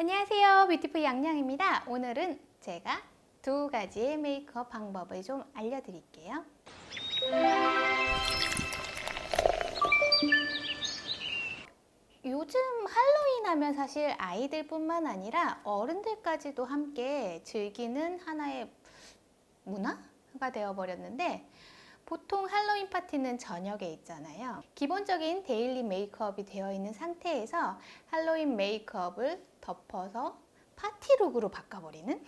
안녕하세요. 뷰티풀 양양입니다. 오늘은 제가 두 가지의 메이크업 방법을 좀 알려드릴게요. 요즘 할로윈 하면 사실 아이들뿐만 아니라 어른들까지도 함께 즐기는 하나의 문화가 되어버렸는데 보통 할로윈 파티는 저녁에 있잖아요. 기본적인 데일리 메이크업이 되어 있는 상태에서 할로윈 메이크업을 덮어서 파티룩으로 바꿔버리는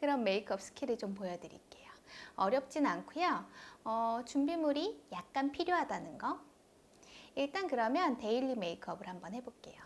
그런 메이크업 스킬을 좀 보여드릴게요. 어렵진 않고요. 어, 준비물이 약간 필요하다는 거. 일단 그러면 데일리 메이크업을 한번 해볼게요.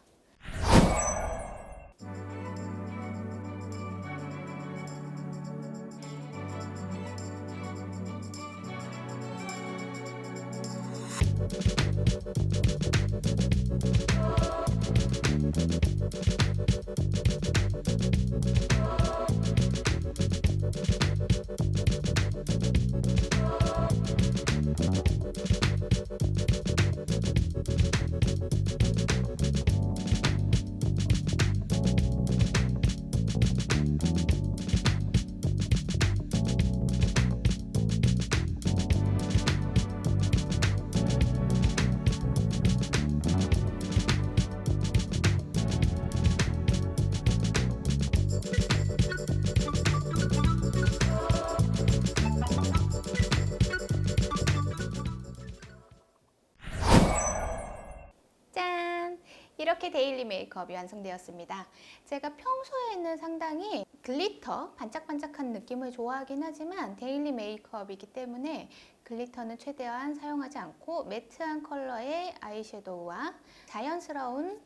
이렇게 데일리 메이크업이 완성되었습니다. 제가 평소에는 상당히 글리터, 반짝반짝한 느낌을 좋아하긴 하지만 데일리 메이크업이기 때문에 글리터는 최대한 사용하지 않고 매트한 컬러의 아이섀도우와 자연스러운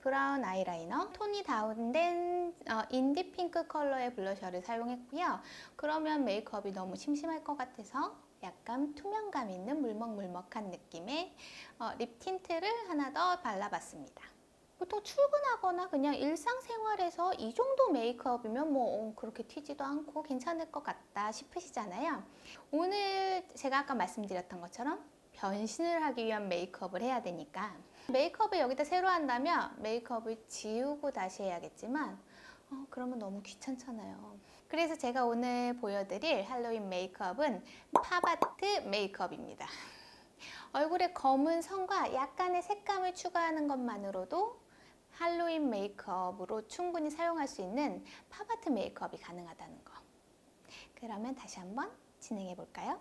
브라운 아이라이너, 톤이 다운된 어, 인디 핑크 컬러의 블러셔를 사용했고요. 그러면 메이크업이 너무 심심할 것 같아서 약간 투명감 있는 물먹물먹한 느낌의 어, 립 틴트를 하나 더 발라봤습니다. 보통 출근하거나 그냥 일상생활에서 이 정도 메이크업이면 뭐 어, 그렇게 튀지도 않고 괜찮을 것 같다 싶으시잖아요. 오늘 제가 아까 말씀드렸던 것처럼 변신을 하기 위한 메이크업을 해야 되니까 메이크업을 여기다 새로 한다면 메이크업을 지우고 다시 해야겠지만 어, 그러면 너무 귀찮잖아요. 그래서 제가 오늘 보여드릴 할로윈 메이크업은 팝아트 메이크업입니다. 얼굴에 검은 선과 약간의 색감을 추가하는 것만으로도 할로윈 메이크업으로 충분히 사용할 수 있는 팝아트 메이크업이 가능하다는 거. 그러면 다시 한번 진행해 볼까요?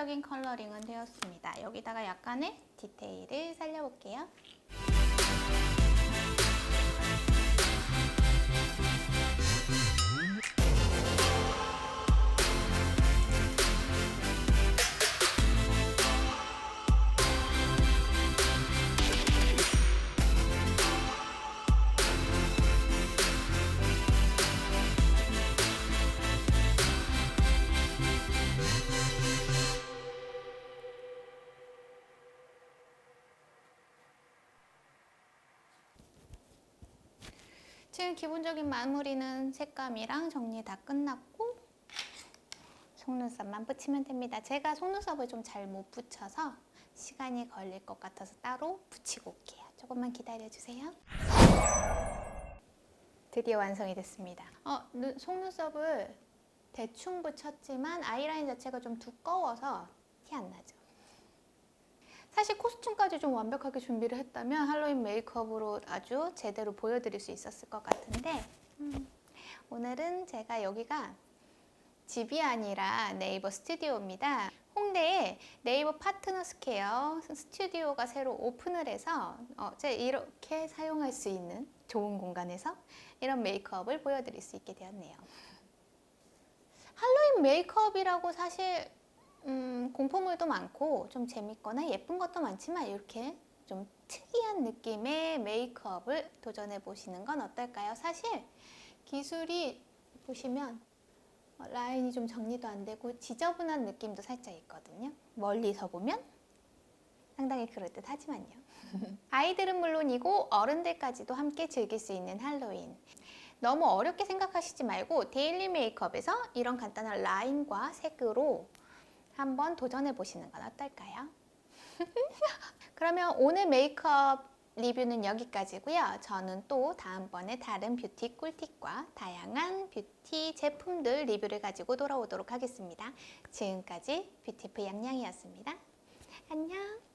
기본적인 컬러링은 되었습니다. 여기다가 약간의 디테일을 살려볼게요. 지금 기본적인 마무리는 색감이랑 정리 다 끝났고 속눈썹만 붙이면 됩니다. 제가 속눈썹을 좀 잘 못 붙여서 시간이 걸릴 것 같아서 따로 붙이고 올게요. 조금만 기다려주세요. 드디어 완성이 됐습니다. 어, 눈- 속눈썹을 대충 붙였지만 아이라인 자체가 좀 두꺼워서 티 안 나죠. 사실 코스튬까지 좀 완벽하게 준비를 했다면 할로윈 메이크업으로 아주 제대로 보여드릴 수 있었을 것 같은데 음, 오늘은 제가 여기가 집이 아니라 네이버 스튜디오입니다. 홍대에 네이버 파트너 스퀘어 스튜디오가 새로 오픈을 해서 어, 제가 이렇게 사용할 수 있는 좋은 공간에서 이런 메이크업을 보여드릴 수 있게 되었네요. 할로윈 메이크업이라고 사실 음, 공포물도 많고 좀 재밌거나 예쁜 것도 많지만 이렇게 좀 특이한 느낌의 메이크업을 도전해 보시는 건 어떨까요? 사실 기술이 보시면 어, 라인이 좀 정리도 안 되고 지저분한 느낌도 살짝 있거든요. 멀리서 보면 상당히 그럴듯 하지만요. 아이들은 물론이고 어른들까지도 함께 즐길 수 있는 할로윈. 너무 어렵게 생각하시지 말고 데일리 메이크업에서 이런 간단한 라인과 색으로 한번 도전해 보시는 건 어떨까요? 그러면 오늘 메이크업 리뷰는 여기까지고요. 저는 또 다음번에 다른 뷰티 꿀팁과 다양한 뷰티 제품들 리뷰를 가지고 돌아오도록 하겠습니다. 지금까지 뷰티프 양양이었습니다. 안녕!